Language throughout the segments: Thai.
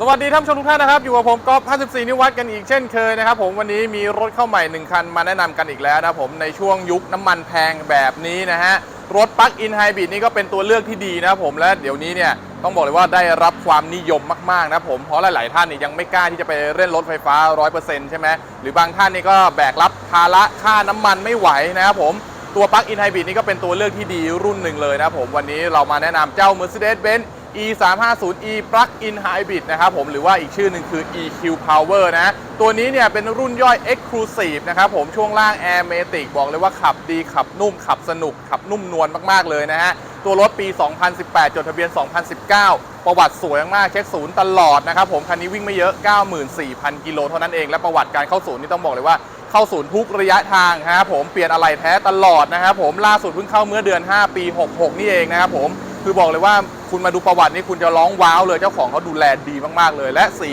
สวัสดีท่านผู้ชมทุกท่านนะครับ อยู่กับผมก๊อฟ54 นิวัฒน์กันอีกเช่นเคยนะครับผมวันนี้มีรถเข้าใหม่ 1 คันมาแนะนำกันอีกแล้วนะครับผมในช่วงยุคน้ำมันแพงแบบนี้นะฮะ รถปลั๊กอินไฮบริดนี่ก็เป็นตัวเลือกที่ดีนะครับผมและเดี๋ยวนี้เนี่ยต้องบอกเลยว่าได้รับความนิยมมากๆนะครับผมเพราะหลาย ๆ ท่านนี่ยังไม่กล้าที่จะไปเล่นรถไฟฟ้า 100%ใช่ไหมหรือบางท่านนี่ก็แบกรับภาระค่าน้ำมันไม่ไหวนะครับผมตัวปลั๊กอินไฮบริดนี่ก็เป็นตัวเลือกที่ดีรุ่นหนึ่งเลยนะผมวันนี้เรามาแนะนำเจ้า Mercedes-Benz e 3 5 0 e plug in hybrid นะครับผมหรือว่าอีกชื่อหนึ่งคือ EQ Power นะ ตัวนี้เนี่ยเป็นรุ่นย่อย Exclusive นะครับผมช่วงล่าง Air Matic บอกเลยว่าขับดีขับนุ่ม ขับสนุก ขับนุ่มนวลมาก ๆ เลยนะฮะ ตัวรถปี 2018 จดทะเบียน 2019 ประวัติสวยมากเช็คศูนย์ตลอดนะครับผมคันนี้วิ่งไม่เยอะ 94,000 กิโลเท่านั้นเอง และประวัติการเข้าศูนย์นี่ต้องบอกเลยว่าเข้าศูนย์ทุกระยะทางนะครับผมเปลี่ยนอะไรแท้ตลอดนะครับผมล่าสุดเพิ่งเข้าเมื่อเดือน 5 ปี 66 นี่เองนะครับผม คือบอกเลยว่าคุณมาดูประวัตินี่คุณจะร้องว้าวเลยเจ้าของเขาดูแลดีมากๆเลย และสี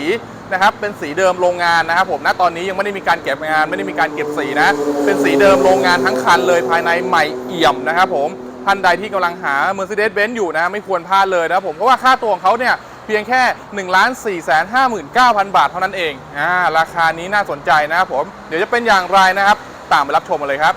นะครับเป็นสีเดิมโรงงานนะครับผมณตอนนี้ยังไม่ได้มีการเก็บงาน ไม่ได้มีการเก็บสีนะ เป็นสีเดิมโรงงานทั้งคันเลยภายในใหม่เอี่ยมนะครับผมท่านใดที่กำลังหา Mercedes-Benz อยู่นะไม่ควรพลาดเลยนะผมเพราะว่าค่าตัวของเขาเนี่ยเพียงแค่1 4 5 9 0 0 0บาทเท่านั้นเองอ่าราคานี้น่าสนใจนะครับผม เดี๋ยวจะเป็นอย่างไรนะครับ ตามไปรับชมเลยครับ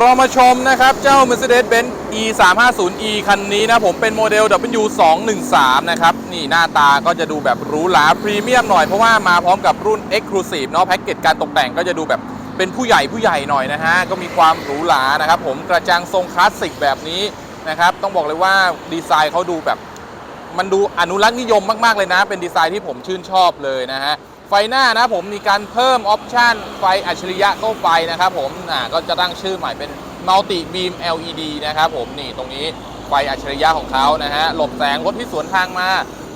เรามาชมนะครับ เจ้า Mercedes-Benz E 3 5 0 E คันนี้นะผมเป็นโมเดล W 2 1 3 นะครับ นี่หน้าตาก็จะดูแบบหรูหราพรีเมียมหน่อย เพราะว่ามาพร้อมกับรุ่น Exclusive เนาะแพ็กเกจการตกแต่งก็จะดูแบบเป็นผู้ใหญ่ผู้ใหญ่หน่อยนะฮะ ก็มีความหรูหรานะครับผมกระจังทรงคลาสสิกแบบนี้นะครับ ต้องบอกเลยว่าดีไซน์เขาดูแบบ มันดูอนุรักษ์นิยมมาก ๆ เลยนะ เป็นดีไซน์ที่ผมชื่นชอบเลยนะฮะ ไฟหน้านะผมมีการเพิ่มออปชันไฟอัจฉริยะเข้าไปนะครับผมอ่าก็จะตั้งชื่อใหม่เป็น Multi Beam LED นะครับผมนี่ตรงนี้ไฟอัจฉริยะของเขานะฮะหลบแสงรถที่สวนทางมา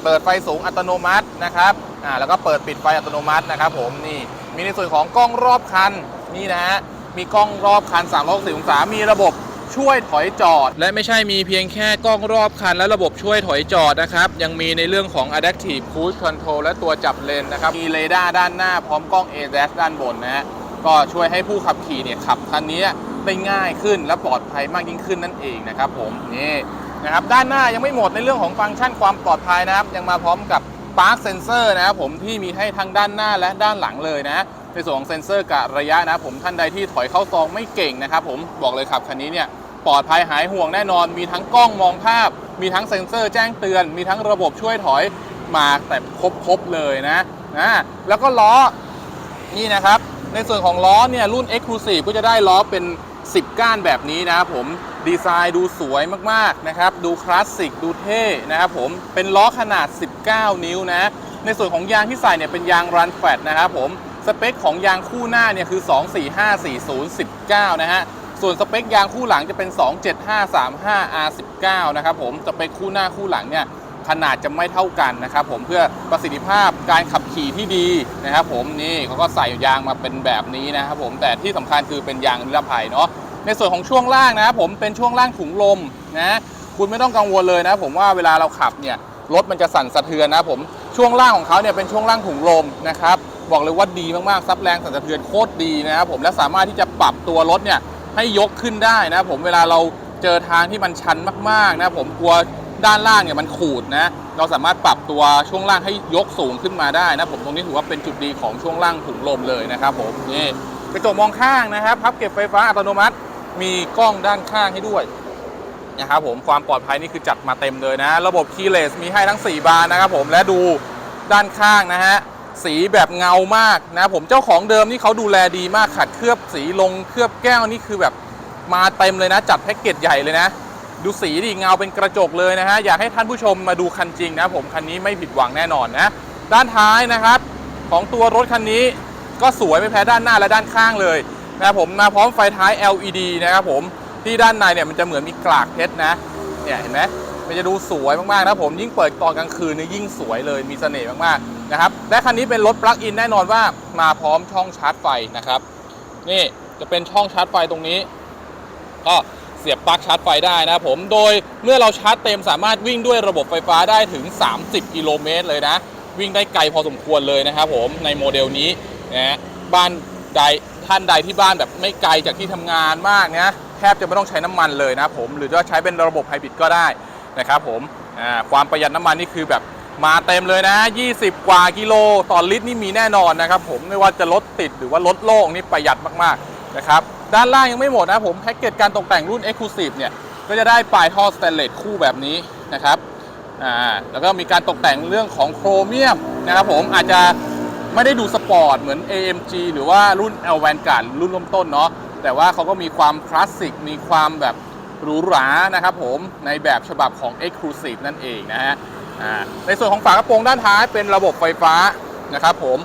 เปิดไฟสูงอัตโนมัตินะครับอ่าแล้วก็เปิดปิดไฟอัตโนมัตินะครับผมนี่มีในส่วนของกล้องรอบคันนี่นะฮะมีกล้องรอบคัน360องศามีระบบ ช่วยถอยจอด และไม่ใช่มีเพียงแค่กล้องรอบคัน และระบบช่วยถอยจอดนะครับ ยังมีในเรื่องของ Adaptive Cruise Control และตัวจับเลนนะครับ มีเรดาร์ด้านหน้าพร้อมกล้อง ADAS ด้านบนนะฮะก็ช่วยให้ผู้ขับขี่เนี่ยขับคันนี้ได้ง่ายขึ้นและปลอดภัยมากยิ่งขึ้นนั่นเองนะครับผมนี่นะครับด้านหน้ายังไม่หมดในเรื่องของฟังก์ชันความปลอดภัยนะครับ ยังมาพร้อมกับ Park Sensor นะครับผมที่มีให้ทั้งด้านหน้าและด้านหลังเลยนะในส่วนของเซ็นเซอร์กะระยะนะผมท่านใดที่ถอยเข้าซองไม่เก่งนะครับผมบอกเลยครับคันนี้เนี่ย ปลอดภัยหายห่วงแน่นอน มีทั้งกล้องมองภาพ มีทั้งเซ็นเซอร์แจ้งเตือน มีทั้งระบบช่วยถอยมาแต่ครบๆเลยนะนะแล้วก็ล้อนี่นะครับ ในส่วนของล้อเนี่ยรุ่น Exclusive ก็จะได้ล้อเป็น 10 ก้านแบบนี้นะครับผมดีไซน์ดูสวยมากๆนะครับ ดูคลาสสิกดูเท่นะครับผมเป็นล้อขนาด 19 นิ้วนะ ในส่วนของยางที่ใส่เนี่ยเป็นยางรันแฟตนะครับผมสเปคของยางคู่หน้าเนี่ยคือ 24540 19 นะฮะ ส่วนสเปคยางคู่หลังจะเป็น 27535 R19 นะครับผม สเปคคู่หน้าคู่หลังเนี่ยขนาดจะไม่เท่ากันนะครับผมเพื่อประสิทธิภาพการขับขี่ที่ดีนะครับผมนี่เขาก็ใส่ยางมาเป็นแบบนี้นะครับผมแต่ที่สำคัญคือเป็นยางนิรภัยเนาะในส่วนของช่วงล่างนะครับผมเป็นช่วงล่างถุงลมนะคุณไม่ต้องกังวลเลยนะผมว่าเวลาเราขับเนี่ยรถมันจะสั่นสะเทือนนะผมช่วงล่างของเขาเนี่ยเป็นช่วงล่างถุงลมนะครับบอกเลยว่าดีมากๆซับแรงสั่นสะเทือนโคตรดีนะครับผมและสามารถที่จะปรับตัวรถเนี่ย ให้ยกขึ้นได้นะผมเวลาเราเจอทางที่มันชันมากๆนะผมกลัวด้านล่างเนี่ยมันขูดนะเราสามารถปรับตัวช่วงล่างให้ยกสูงขึ้นมาได้นะผมตรงนี้ถือว่าเป็นจุดดีของช่วงล่างถุงลมเลยนะครับผมนี่กระจกมองข้างนะครับพับเก็บไฟฟ้าอัตโนมัติ มีกล้องด้านข้างให้ด้วยนะครับผมความปลอดภัยนี่คือจัดมาเต็มเลยนะ ระบบคีย์เลสมีให้ทั้ง 4 บานนะครับผมและดูด้านข้างนะฮะ สีแบบเงามากนะผมเจ้าของเดิมนี่เขาดูแลดีมากขัดเคลือบสีลงเคลือบแก้วนี่คือแบบมาเต็มเลยนะ จัดแพ็กเกจใหญ่เลยนะ ดูสีดิเงาเป็นกระจกเลยนะฮะ อยากให้ท่านผู้ชมมาดูคันจริงนะผมคันนี้ไม่ผิดหวังแน่นอนนะ ด้านท้ายนะครับ ของตัวรถคันนี้ก็สวยไม่แพ้ด้านหน้าและด้านข้างเลยนะครับผมมาพร้อมไฟท้าย LED นะครับผมที่ด้านในเนี่ยมันจะเหมือนมีกลากเพชรนะเนี่ยเห็นไหมมันจะดูสวยมากๆนะผมยิ่งเปิดตอนกลางคืนนี่ยิ่งสวยเลยมีเสน่ห์มากๆ นะครับและคันนี้เป็นรถปลั๊กอินแน่นอนว่ามาพร้อมช่องชาร์จไฟนะครับ นี่จะเป็นช่องชาร์จไฟตรงนี้ ก็เสียบปลั๊กชาร์จไฟได้นะผมโดยเมื่อเราชาร์จเต็มสามารถวิ่งด้วยระบบไฟฟ้าได้ถึง 30 กิโลเมตรเลยนะ วิ่งได้ไกลพอสมควรเลยนะครับผมในโมเดลนี้นะบ้านใดท่านใดที่บ้านแบบไม่ไกลจากที่ทำงานมากนะแทบจะไม่ต้องใช้น้ำมันเลยนะผมหรือจะใช้เป็นระบบไฮบริดก็ได้นะครับผมความประหยัดน้ำมันนี่คือแบบ มาเต็มเลยนะ 20 กว่ากิโลต่อลิตรนี่มีแน่นอนนะครับผมไม่ว่าจะรถติดหรือว่ารถโล่งนี่ประหยัดมากๆนะครับด้านล่างยังไม่หมดนะผมแพ็กเกจการตกแต่งรุ่น Exclusive เนี่ยก็จะได้ปลายท่อสแตนเลสคู่แบบนี้นะครับอ่าแล้วก็มีการตกแต่งเรื่องของโครเมียมนะครับผมอาจจะไม่ได้ดูสปอร์ตเหมือน AMG หรือว่ารุ่น L Vanguard รุ่นเริ่มต้นเนาะแต่ว่าเขาก็มีความคลาสสิกมีความแบบหรูหรานะครับผมในแบบฉบับของ Exclusive นั่นเองนะฮะ ในส่วนของฝากระโปรงด้านท้ายเป็นระบบไฟฟ้านะครับผม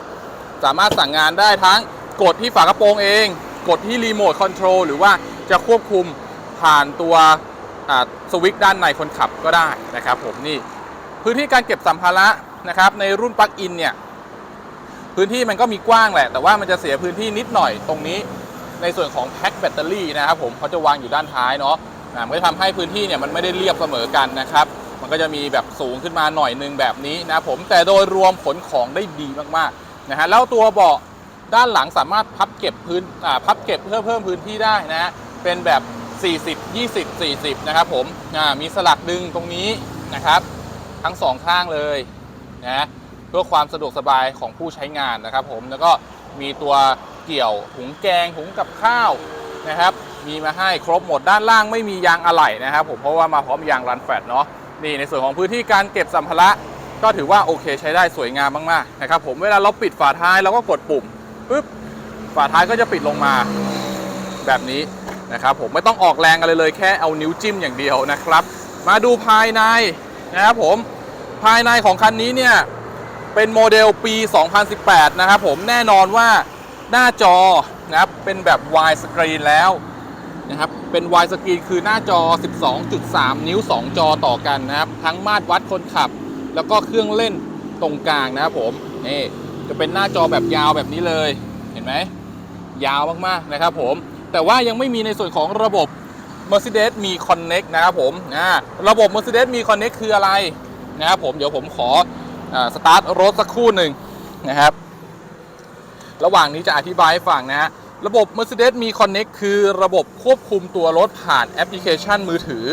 สามารถสั่งงานได้ทั้งกดที่ฝากระโปรงเอง กดที่รีโมทคอนโทรลหรือว่าจะควบคุมผ่านตัวสวิตช์ด้านในคนขับก็ได้นะครับผมนี่พื้นที่การเก็บสัมภาระนะครับในรุ่นปลั๊กอินเนี่ยพื้นที่มันก็มีกว้างแหละ แต่ว่ามันจะเสียพื้นที่นิดหน่อยตรงนี้ ในส่วนของแพ็คแบตเตอรี่นะครับผมเขาจะวางอยู่ด้านท้ายเนาะมันก็จะทำให้พื้นที่เนี่ยมันไม่ได้เรียบเสมอกันนะครับ มันก็จะมีแบบสูงขึ้นมาหน่อยหนึงแบบนี้นะผมแต่โดยรวมขนของได้ดีมากๆนะฮะแล้วตัวเบาะด้านหลังสามารถพับเก็บพื้นอ่าพับเก็บเพื่อเพิ่มพื้นที่ได้นะฮะเป็นแบบ 40 20 40 นะครับผมอ่ามีสลักดึงตรงนี้นะครับ ทั้งสองข้างเลยนะเพื่อความสะดวกสบายของผู้ใช้งานนะครับผมแล้วก็มีตัวเกี่ยวถุงแกงถุงกับข้าวนะครับ มีมาให้ครบหมดด้านล่างไม่มียางอะไหล่นะครับผมเพราะว่ามาพร้อมยางรันแฟตเนาะ นี่ในส่วนของพื้นที่การเก็บสัมภาระก็ถือว่าโอเคใช้ได้สวยงามมากๆนะครับผมเวลาเราปิดฝาท้ายเราก็กดปุ่มปุ๊บฝาท้ายก็จะปิดลงมาแบบนี้นะครับผมไม่ต้องออกแรงอะไรเลยแค่เอานิ้วจิ้มอย่างเดียวนะครับ มาดูภายในนะครับผมภายในของคันนี้เนี่ยเป็นโมเดลปี 2018 นะครับผมแน่นอนว่าหน้าจอนะครับเป็นแบบ wide screen แล้ว นะครับ เป็น wide screen คือหน้าจอ 12.3 นิ้ว 2 จอต่อกันนะครับ ทั้งมาตรวัดคนขับ แล้วก็เครื่องเล่นตรงกลางนะครับผม นี่จะเป็นหน้าจอแบบยาวแบบนี้เลย เห็นไหม ยาวมากๆนะครับผม แต่ว่ายังไม่มีในส่วนของระบบ Mercedes มี Connect นะครับผมอ่าระบบ Mercedes มี Connect คืออะไรนะครับผม เดี๋ยวผมขอสตาร์ทรถสักครู่หนึ่งนะครับ ระหว่างนี้จะอธิบายให้ฟังนะฮะ ระบบ Mercedes มี Connect คือระบบควบคุมตัวรถผ่านแอปพลิเคชันมือถือ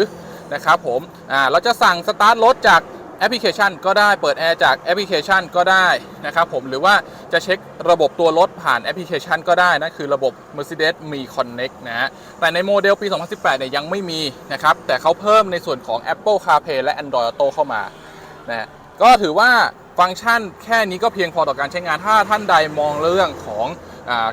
นะครับผมอ่าเราจะสั่งสตาร์ทรถจากแอปพลิเคชันก็ได้เปิดแอร์จากแอปพลิเคชันก็ได้นะครับผมหรือว่าจะเช็คระบบตัวรถผ่านแอปพลิเคชันก็ได้นั่นคือระบบ Mercedes มี Connect นะฮะแต่ในโมเดลปี 2018เนี่ยยังไม่มีนะครับแต่เขาเพิ่มในส่วนของ Apple CarPlay และ Android Auto เข้ามานะก็ถือว่าฟังก์ชันแค่นี้ก็เพียงพอต่อการใช้งานถ้าท่านใดมองเรื่องของ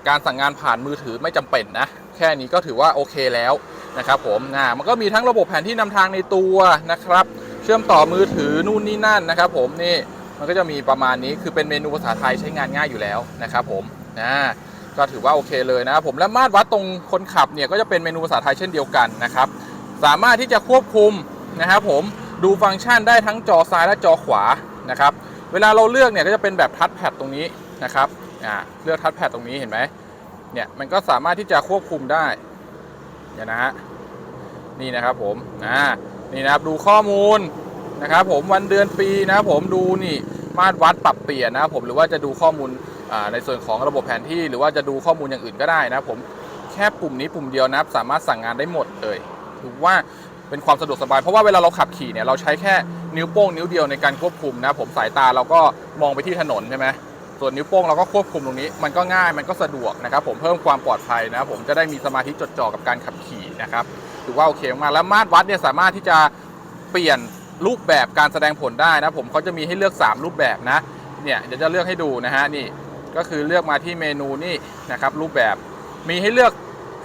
การสั่งงานผ่านมือถือไม่จำเป็นนะ แค่นี้ก็ถือว่าโอเคแล้วนะครับผมนะมันก็มีทั้งระบบแผนที่นำทางในตัวนะครับ เชื่อมต่อมือถือนู่นนี่นั่นนะครับผมนี่มันก็จะมีประมาณนี้คือเป็นเมนูภาษาไทยใช้งานง่ายอยู่แล้วนะครับผมนะก็ถือว่าโอเคเลยนะครับผมและมาตรวัดตรงคนขับเนี่ยก็จะเป็นเมนูภาษาไทยเช่นเดียวกันนะครับ สามารถที่จะควบคุมนะครับผมดูฟังก์ชันได้ทั้งจอซ้ายและจอขวานะครับ เวลาเราเลือกเนี่ยก็จะเป็นแบบทัชแพดตรงนี้นะครับ อ่าเลือกทัชแพดตรงนี้เห็นไหมเนี่ยมันก็สามารถที่จะควบคุมได้เดี๋ยวนะฮะนี่นะครับผมอ่านี่นะครับดูข้อมูลนะครับผมวันเดือนปีนะครับผมดูนี่มาตรวัดปรับเปลี่ยนนะครับผมหรือว่าจะดูข้อมูลอ่าในส่วนของระบบแผนที่หรือว่าจะดูข้อมูลอย่างอื่นก็ได้นะครับผมแค่ปุ่มนี้ปุ่มเดียวนะครับสามารถสั่งงานได้หมดเลยถือว่าเป็นความสะดวกสบายเพราะว่าเวลาเราขับขี่เนี่ยเราใช้แค่นิ้วโป้งนิ้วเดียวในการควบคุมนะผมสายตาเราก็มองไปที่ถนนใช่ไหม ส่วนนิ้วโป้งเราก็ควบคุมตรงนี้ มันก็ง่ายมันก็สะดวกนะครับผมเพิ่มความปลอดภัยนะครับผมจะได้มีสมาธิจดจ่อกับการขับขี่นะครับถือว่าโอเคมากแล้วมาตรวัดเนี่ยสามารถที่จะเปลี่ยนรูปแบบการแสดงผลได้นะผมเขาจะมีให้เลือก 3 รูปแบบนะเนี่ยเดี๋ยวจะเลือกให้ดูนะฮะนี่ก็คือเลือกมาที่เมนูนี่นะครับรูปแบบมีให้เลือก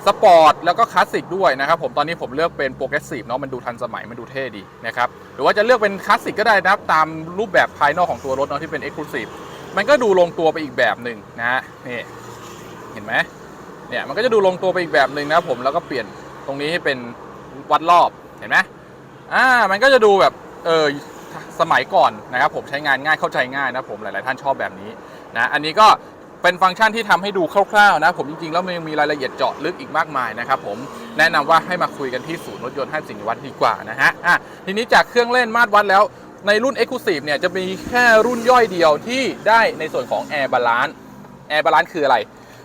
สปอร์ตแล้วก็คลาสสิกด้วยนะครับผมตอนนี้ผมเลือกเป็นโปรเกรสซีฟเนาะมันดูทันสมัยมันดูเท่ดีนะครับหรือว่าจะเลือกเป็นคลาสสิกก็ได้นะครับตามรูปแบบภายนอกของตัวรถเนาะที่เป็น Exclusive มันก็ดูลงตัวไปอีกแบบหนึ่งนะฮะนี่เห็นไหมเนี่ยมันก็จะดูลงตัวไปอีกแบบหนึ่งนะผมแล้วก็เปลี่ยนตรงนี้ให้เป็นวัดรอบเห็นไหมอ่ามันก็จะดูแบบเออสมัยก่อนนะครับผมใช้งานง่ายเข้าใจง่ายนะผมหลาย ๆ ท่านชอบแบบนี้นะอันนี้ก็เป็นฟังก์ชันที่ทำให้ดูคร่าว ๆ นะผมจริง ๆ แล้วมันยังมีรายละเอียดเจาะลึกอีกมากมายนะครับผมแนะนำว่าให้มาคุยกันที่ศูนย์รถยนต์ให้สินวัดดีกว่านะฮะอะทีนี้จากเครื่องเล่นมาตรวัดแล้ว ในรุ่น Exclusive เนี่ยจะมีแค่รุ่นย่อยเดียวที่ได้ในส่วนของ Air Balance Air Balance คืออะไร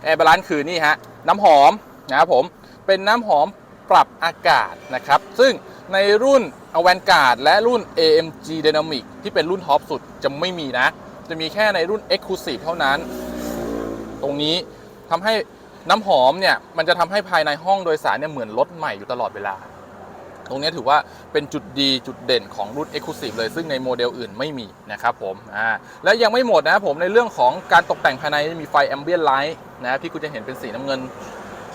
Air Balance คือนี่ฮะน้ำหอมนะครับผมเป็นน้ำหอมปรับอากาศนะครับ ซึ่งในรุ่น a v a n g a r d และรุ่น AMG Dynamic ที่เป็นรุ่นท็อปสุดจะไม่มีนะ จะมีแค่ในรุ่น Exclusive เท่านั้น ตรงนี้ทำให้น้ำหอมเนี่ยมันจะทำให้ภายในห้องโดยสารเนี่ยเหมือนรถใหม่อยู่ตลอดเวลา ตรงนี้ถือว่าเป็นจุดดีจุดเด่นของรุ่น Exclusive เลย ซึ่งในโมเดลอื่นไม่มีนะครับผมอ่าและยังไม่หมดนะครับผมในเรื่องของการตกแต่งภายในมีไฟ Ambient Light นะครับที่คุณจะเห็นเป็นสีน้ำเงิน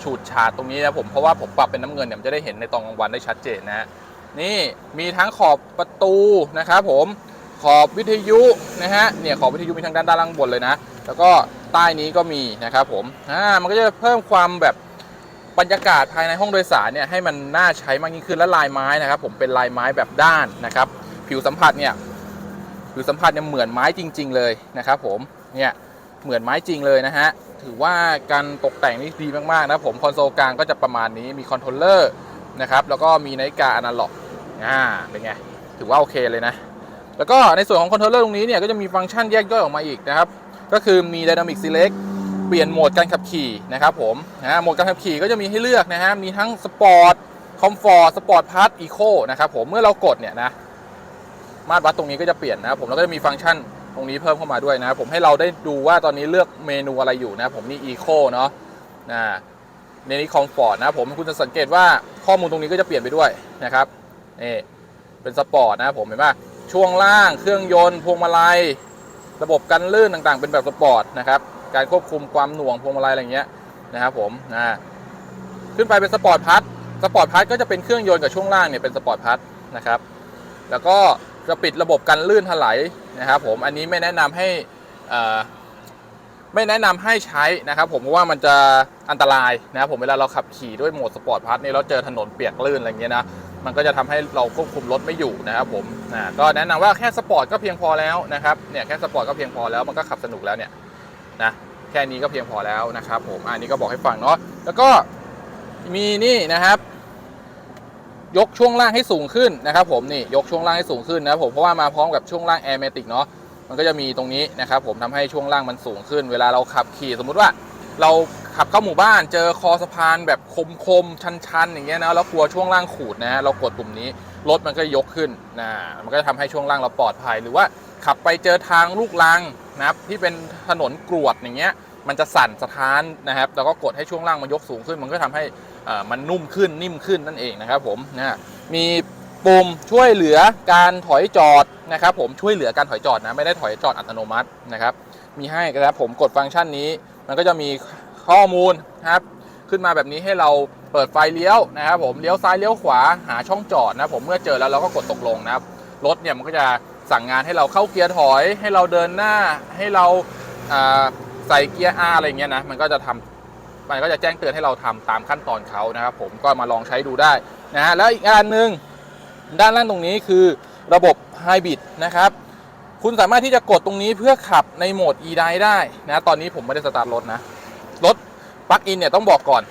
ฉูดฉาดตรงนี้นะผมเพราะว่าผมปรับเป็นน้ำเงินเนี่ยมันจะได้เห็นในตอนกลางวันได้ชัดเจนนะฮะนี่มีทั้งขอบประตูนะครับผมขอบวิทยุนะฮะเนี่ยขอบวิทยุมีทั้งด้านด้านล่างบนเลยนะ แล้วก็ใต้นี้ก็มีนะครับผมอ่ามันก็จะเพิ่มความแบบ บรรยากาศภายในห้องโดยสารเนี่ยให้มันน่าใช้มากยิ่งขึ้นและลายไม้นะครับ ผมเป็นลายไม้แบบด้านนะครับ ผิวสัมผัสเนี่ยผิวสัมผัสเนี่ยเหมือนไม้จริง ๆ เลยนะครับ ผมเนี่ยเหมือนไม้จริงเลยนะฮะถือว่าการตกแต่งนี่ดีมากๆนะผมคอนโซลกลางก็จะประมาณนี้มีคอนโทรลเลอร์นะครับแล้วก็มีนาฬิกาอนาล็อกอ่าเป็นไงถือว่าโอเคเลยนะ แล้วก็ในส่วนของคอนโทรลเลอร์ตรงนี้เนี่ยก็จะมีฟังก์ชันแยกย่อยออกมาอีกนะครับ ก็คือมี Dynamic Select เปลี่ยนโหมดการขับขี่นะครับผมนะโหมดการขับขี่ก็จะมีให้เลือกนะฮะมีทั้งสปอร์ตคอมฟอร์ตสปอร์ตพาร์ทอีโคนะครับผมเมื่อเรากดเนี่ยนะมาตรวัดตรงนี้ก็จะเปลี่ยนนะครับผมแล้วก็จะมีฟังก์ชันตรงนี้เพิ่มเข้ามาด้วยนะผมให้เราได้ดูว่าตอนนี้เลือกเมนูอะไรอยู่นะผมนี่อีโคเนาะนะในนี้คอมฟอร์ตนะผมคุณจะสังเกตว่าข้อมูลตรงนี้ก็จะเปลี่ยนไปด้วยนะครับนี่เป็นสปอร์ตนะผมเห็นป่ะช่วงล่างเครื่องยนต์พวงมาลัยระบบกันลื่นต่างๆ เป็นแบบสปอร์ตนะครับ การควบคุมความหน่วงพวงมาลัยอะไรเงี้ยนะครับผมนะขึ้นไปเป็นสปอร์ตพัทสปอร์ตพัทก็จะเป็นเครื่องยนต์กับช่วงล่างเนี่ยเป็นสปอร์ตพัทนะครับแล้วก็จะปิดระบบกันลื่นถลายนะครับผมอันนี้ไม่แนะนำให้อ่อไม่แนะนำให้ใช้นะครับผมเพราะว่ามันจะอันตรายนะครับผมเวลาเราขับขี่ด้วยโหมดสปอร์ตพัทนี่เราเจอถนนเปียกลื่นอะไรเงี้ยนะมันก็จะทำให้เราควบคุมรถไม่อยู่นะครับผมนะก็แนะนำว่าแค่สปอร์ตก็เพียงพอแล้วนะครับเนี่ยแค่สปอร์ตก็เพียงพอแล้วมันก็ขับสนุกแล้วเนี่ย นะแค่นี้ก็เพียงพอแล้วนะครับผมอันนี้ก็บอกให้ฟังเนาะแล้วก็มีนี่นะครับ ยกช่วงล่างให้สูงขึ้นนะครับผมนี่ยกช่วงล่างให้สูงขึ้นนะครับผมเพราะว่ามาพร้อมกับช่วงล่างแอร์เมติกเนาะมันก็จะมีตรงนี้นะครับผมทำให้ช่วงล่างมันสูงขึ้น เวลาเราขับขี่สมมุติว่าเรา ขับเข้าหมู่บ้านเจอคอสะพานแบบคมๆ ชันๆ อย่างเงี้ยนะแล้วกลัวช่วงล่างขูดนะเรากดปุ่มนี้รถมันก็ยกขึ้นนะมันก็จะทำให้ช่วงล่างเราปลอดภัย หรือว่าขับไปเจอทางลูกลังนะครับที่เป็นถนนกรวดอย่างเงี้ยมันจะสั่นสะท้านนะครับ แล้วก็กดให้ช่วงล่างมันยกสูงขึ้น มันก็ทำให้อ่อมันนุ่มขึ้นนิ่มขึ้นนั่นเองนะครับผมนะมีปุ่มช่วยเหลือการถอยจอดนะครับ ผมช่วยเหลือการถอยจอดนะไม่ได้ถอยจอดอัตโนมัตินะครับ มีให้นะครับผมกดฟังก์ชันนี้ มันก็จะมี ข้อมูลนะครับ ขึ้นมาแบบนี้ให้เราเปิดไฟเลี้ยวนะครับ ผมเลี้ยวซ้ายเลี้ยวขวาหาช่องจอดนะผมเมื่อเจอแล้วเราก็กดตกลงนะครับรถเนี่ยมันก็จะสั่งงานให้เราเข้าเกียร์ถอย ให้เราเดินหน้าให้เราใส่เกียร์ R อะไรเงี้ยนะมันก็จะทำมันก็จะแจ้งเตือนให้เราทำตามขั้นตอนเขานะครับ ผมก็มาลองใช้ดูได้นะฮะแล้วอีกอันหนึ่งด้านล่างตรงนี้คือระบบไฮบริดนะครับ คุณสามารถที่จะกดตรงนี้เพื่อขับในโหมด e-drive ได้นะ ตอนนี้ผมไม่ได้สตาร์ทรถนะ รถปลั๊กอินเนี่ยต้องบอกก่อน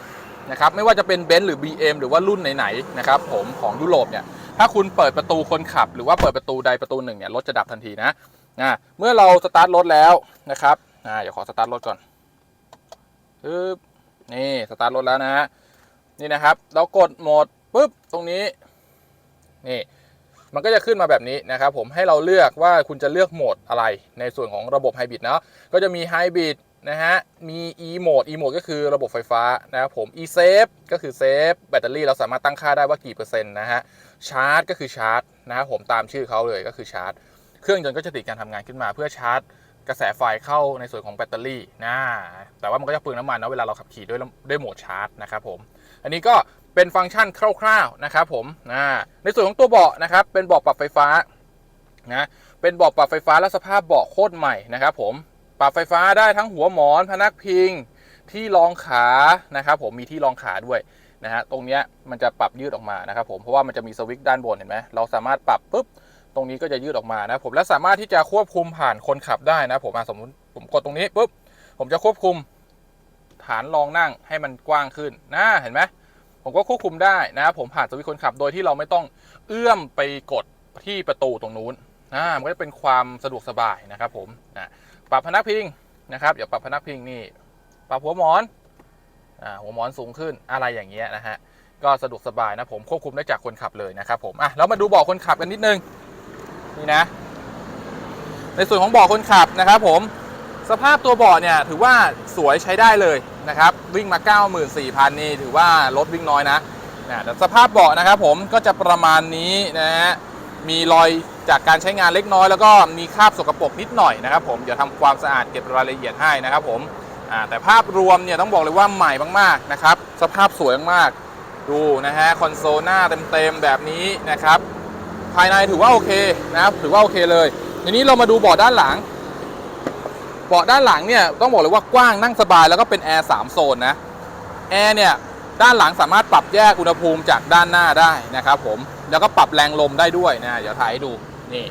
นะครับไม่ว่าจะเป็นเบนซ์หรือ BM หรือว่ารุ่นไหนๆนะครับผมของยุโรปเนี่ยถ้าคุณเปิดประตูคนขับ หรือว่าเปิดประตูใดประตูหนึ่งเนี่ยรถจะดับทันทีนะนะเมื่อเราสตาร์ทรถแล้วนะครับอ่าเดี๋ยวขอสตาร์ทรถก่อนปึ๊บนี่สตาร์ทรถแล้วนะฮะนี่นะครับเรากดโหมดปุ๊บตรงนี้นี่มันก็จะขึ้นมาแบบนี้นะครับผมให้เราเลือกว่าคุณจะเลือกโหมดอะไรในส่วนของระบบไฮบริดเนาะก็จะมีไฮบริด นะฮะ มี e โหมด e โหมดก็คือระบบไฟฟ้านะครับผม e save ก็คือเซฟแบตเตอรี่เราสามารถตั้งค่าได้ว่ากี่เปอร์เซ็นต์นะฮะ ชาร์จก็คือชาร์จนะครับผมตามชื่อเขาเลยก็คือชาร์จ เครื่องยนต์ก็จะติดการทำงานขึ้นมาเพื่อชาร์จกระแสไฟเข้าในส่วนของแบตเตอรี่นะ แต่ว่ามันก็จะเปลืองน้ำมันนะเวลาเราขับขี่ด้วยด้วยโหมดชาร์จนะครับผม อันนี้ก็เป็นฟังก์ชันคร่าวๆนะครับผมนะในส่วนของตัวเบาะนะครับ เป็นเบาะปรับไฟฟ้านะ เป็นเบาะปรับไฟฟ้าและสภาพเบาะโคตรใหม่นะครับผม รับไฟฟ้าได้ทั้งหัวหมอนพนักพิงที่รองขานะครับผมมีที่รองขาด้วยนะฮะตรงนี้มันจะปรับยืดออกมานะครับผมเพราะว่ามันจะมีสวิตช์ด้านบนเห็นไหมเราสามารถปรับปุ๊บตรงนี้ก็จะยืดออกมานะผมและสามารถที่จะควบคุมผ่านคนขับได้นะผมสมมติผมกดตรงนี้ปุ๊บผมจะควบคุมฐานรองนั่งให้มันกว้างขึ้นนะเห็นไหมผมก็ควบคุมได้นะผมผ่านสวิตช์คนขับโดยที่เราไม่ต้องเอื้อมไปกดที่ประตูตรงนู้นอ่ามันก็จะเป็นความสะดวกสบายนะครับผมนะ ปรับพนักพิงนะครับเดี๋ยวปรับพนักพิงนี่ปรับหัวหมอนอ่าหัวหมอนสูงขึ้นอะไรอย่างเงี้ยนะฮะก็สะดวกสบายนะผมควบคุมได้จากคนขับเลยนะครับผมอะแล้วมาดูเบาะคนขับกันนิดนึงนี่นะ ในส่วนของเบาะคนขับนะครับผมสภาพตัวเบาะเนี่ยถือว่าสวยใช้ได้เลยนะครับวิ่งมา 94,000 นี่ถือว่ารถวิ่งน้อยนะนะแต่สภาพเบาะนะครับผมก็จะประมาณนี้นะฮะ มีรอยจากการใช้งานเล็กน้อย แล้วก็มีคราบสกปรกนิดหน่อยนะครับผมเดี๋ยวทำความสะอาดเก็บรายละเอียดให้นะครับผมแต่ภาพรวมเนี่ยต้องบอกเลยว่าใหม่มากๆนะครับสภาพสวยมากๆดูนะฮะคอนโซลหน้าเต็มๆแบบนี้นะครับ ภายในถือว่าโอเคนะครับถือว่าโอเคเลยทีนี้เรามาดูเบาะด้านหลังเบาะด้านหลังเนี่ยต้องบอกเลยว่ากว้างนั่งสบายแล้วก็เป็นแอร์3โซนนะแอร์เนี่ยด้านหลังสามารถปรับแยกอุณหภูมิจากด้านหน้าได้นะครับผม แล้วก็ปรับแรงลมได้ด้วยนะเดี๋ยวถ่ายให้ดูนี่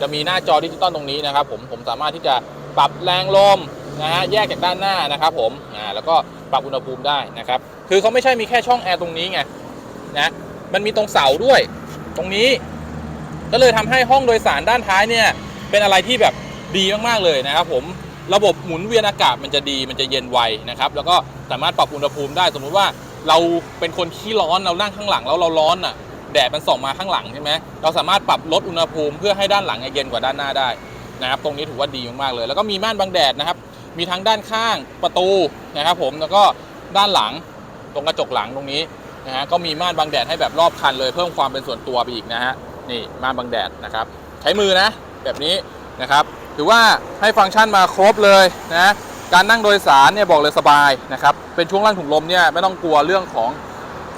จะมีหน้าจอดิจิตอลตรงนี้นะครับผมผมสามารถที่จะปรับแรงลมนะฮะแยกจากด้านหน้านะครับผมอ่าแล้วก็ปรับอุณหภูมิได้นะครับคือเขาไม่ใช่มีแค่ช่องแอร์ตรงนี้ไงนะมันมีตรงเสาด้วย ตรงนี้ ก็เลยทำให้ห้องโดยสารด้านท้ายเนี่ยเป็นอะไรที่แบบดีมากๆเลยนะครับผมระบบหมุนเวียนอากาศมันจะดีมันจะเย็นไวนะครับแล้วก็สามารถปรับอุณหภูมิได้ สมมุติว่าเราเป็นคนขี้ร้อนเรานั่งข้างหลังแล้วเราร้อนอะ แดดมันส่องมาข้างหลังใช่ไหมเราสามารถปรับลดอุณหภูมิเพื่อให้ด้านหลังเย็นกว่าด้านหน้าได้นะครับตรงนี้ถือว่าดีมากๆเลย แล้วก็มีม่านบังแดดนะครับ มีทั้งด้านข้างประตูนะครับผมแล้วก็ด้านหลังตรงกระจกหลังตรงนี้นะฮะก็มีม่านบังแดดให้แบบรอบคันเลยเพิ่มความเป็นส่วนตัวไปอีกนะฮะนี่ม่านบังแดดนะครับ ใช้มือนะ แบบนี้นะครับถือว่าให้ฟังก์ชันมาครบเลยนะการนั่งโดยสารเนี่ยบอกเลยสบายนะครับเป็นช่วงล่างถุงลมเนี่ยไม่ต้องกลัวเรื่องของ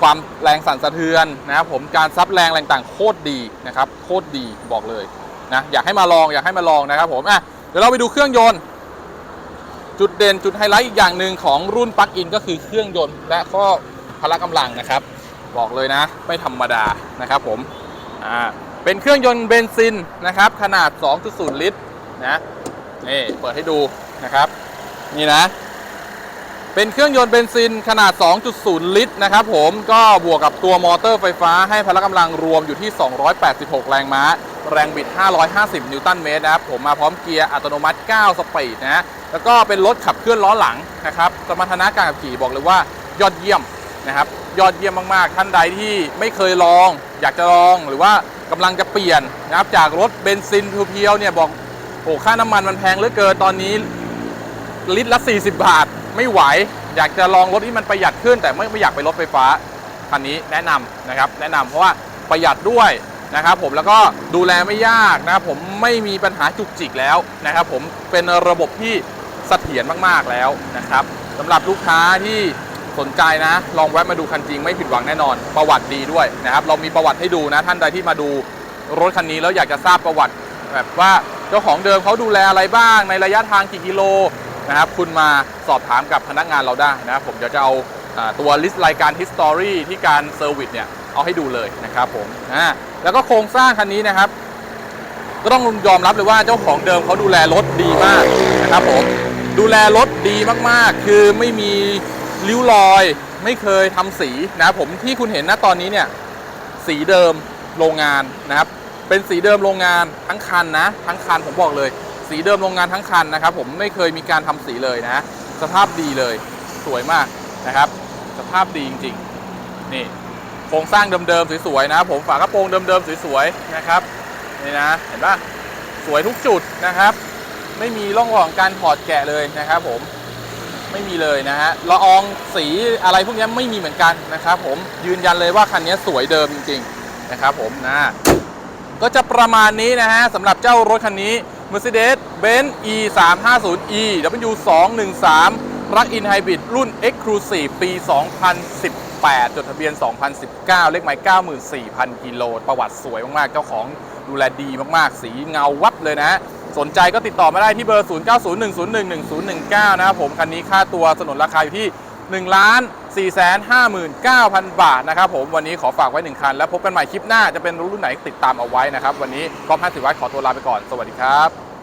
ความแรงสั่นสะเทือนนะครับผมการซับแรงแรงต่างโคตรดีนะครับโคตรดีบอกเลยนะอยากให้มาลองอยากให้มาลองนะครับผมอะเดี๋ยวเราไปดูเครื่องยนต์ จุดเด่นจุดไฮไลท์อีกอย่างหนึ่งของรุ่นปลั๊กอินก็คือเครื่องยนต์และก็พละกำลังนะครับ บอกเลยนะ ไม่ธรรมดานะครับผมอ่าเป็นเครื่องยนต์เบนซินนะครับ ขนาด 2.0 ลิตรนะนี่เปิดให้ดูนะครับ นี่นะ เป็นเครื่องยนต์เบนซินขนาด 2.0 ลิตรนะครับผมก็บวกกับตัวมอเตอร์ไฟฟ้าให้พละกำลังรวมอยู่ที่ 286 แรงม้า แรงบิด 550 นิวตันเมตรนะครับผมมาพร้อมเกียร์อัตโนมัติ 9 สปีดนะแล้วก็เป็นรถขับเคลื่อนล้อหลังนะครับสมรรถนะการขับขี่บอกเลยว่ายอดเยี่ยมนะครับยอดเยี่ยมมากๆ ท่านใดที่ไม่เคยลอง อยากจะลองหรือว่ากำลังจะเปลี่ยนนะครับจากรถเบนซินเพียวๆเนี่ยบอกโอ้ค่าน้ำมันมันแพงเหลือเกินตอนนี้ลิตรละ 40 บาท ไม่ไหว อยากจะลองรถที่มันประหยัดขึ้น แต่ไม่ไม่อยากไปรถไฟฟ้าคันนี้แนะนำนะครับ แนะนำเพราะว่าประหยัดด้วยนะครับผมแล้วก็ดูแลไม่ยากนะครับผมไม่มีปัญหาจุกจิกแล้วนะครับผมเป็นระบบที่เสถียรมากๆแล้วนะครับสำหรับลูกค้าที่สนใจนะ ลองแวะมาดูคันจริงไม่ผิดหวังแน่นอน ประวัติดีด้วยนะครับ เรามีประวัติให้ดูนะ ท่านใดที่มาดูรถคันนี้แล้วอยากจะทราบประวัติ แบบว่าเจ้าของเดิมเขาดูแลอะไรบ้างในระยะทางกี่กิโล นะครับคุณมาสอบถามกับพนักงานเราได้นะครับผมเดี๋ยวจะเอาตัวลิสต์รายการ history ที่การเซอร์วิสเนี่ยเอาให้ดูเลยนะครับผมอ่าแล้วก็โครงสร้างคันนี้นะครับ ก็ต้องยอมรับเลยว่าเจ้าของเดิมเขาดูแลรถดีมากนะครับผมดูแลรถดีมากๆ คือไม่มีริ้วรอย ไม่เคยทำสีนะครับผมที่คุณเห็นนะตอนนี้เนี่ยสีเดิมโรงงานนะครับ เป็นสีเดิมโรงงานทั้งคันนะ ทั้งคันผมบอกเลย สีเดิมโรงงานทั้งคันนะครับ ผมไม่เคยมีการทำสีเลยนะ สภาพดีเลยสวยมากนะครับ สภาพดีจริงๆนี่โครงสร้างเดิมๆสวยๆนะผมฝากระโปรงเดิมๆสวยๆนะครับนี่นะเห็นปะสวยทุกจุดนะครับ ไม่มีร่องรอยการถอดแกะเลยนะครับ ผมไม่มีเลยนะฮะละอองสีอะไรพวกนี้ไม่มีเหมือนกันนะครับ ผมยืนยันเลยว่าคันนี้สวยเดิมจริง ๆ นะครับ ผมนะก็จะประมาณนี้นะฮะสำหรับเจ้ารถคันนี้ Mercedes-Benz E 3 5 0 E W 2 1 3 Plug-in Hybrid รุ่น Exclusive ปี 2018 จดทะเบียน 2019 เลขหมาย 94,000 กิโล ประวัติสวยมาก ๆ เจ้าของดูแลดีมาก ๆ สีเงาวับเลยนะ สนใจก็ติดต่อมาได้ที่เบอร์ 0901011019 นะครับผม คันนี้ค่าตัวสนนราคาอยู่ที่ 1 ล้าน 459,000 บาทนะครับผมวันนี้ขอฝากไว้ 1 คัน แล้วพบกันใหม่คลิปหน้าจะเป็นรุ่นไหนติดตามเอาไว้นะครับ วันนี้กอล์ฟ50ไว้ขอตัวลาไปก่อน สวัสดีครับ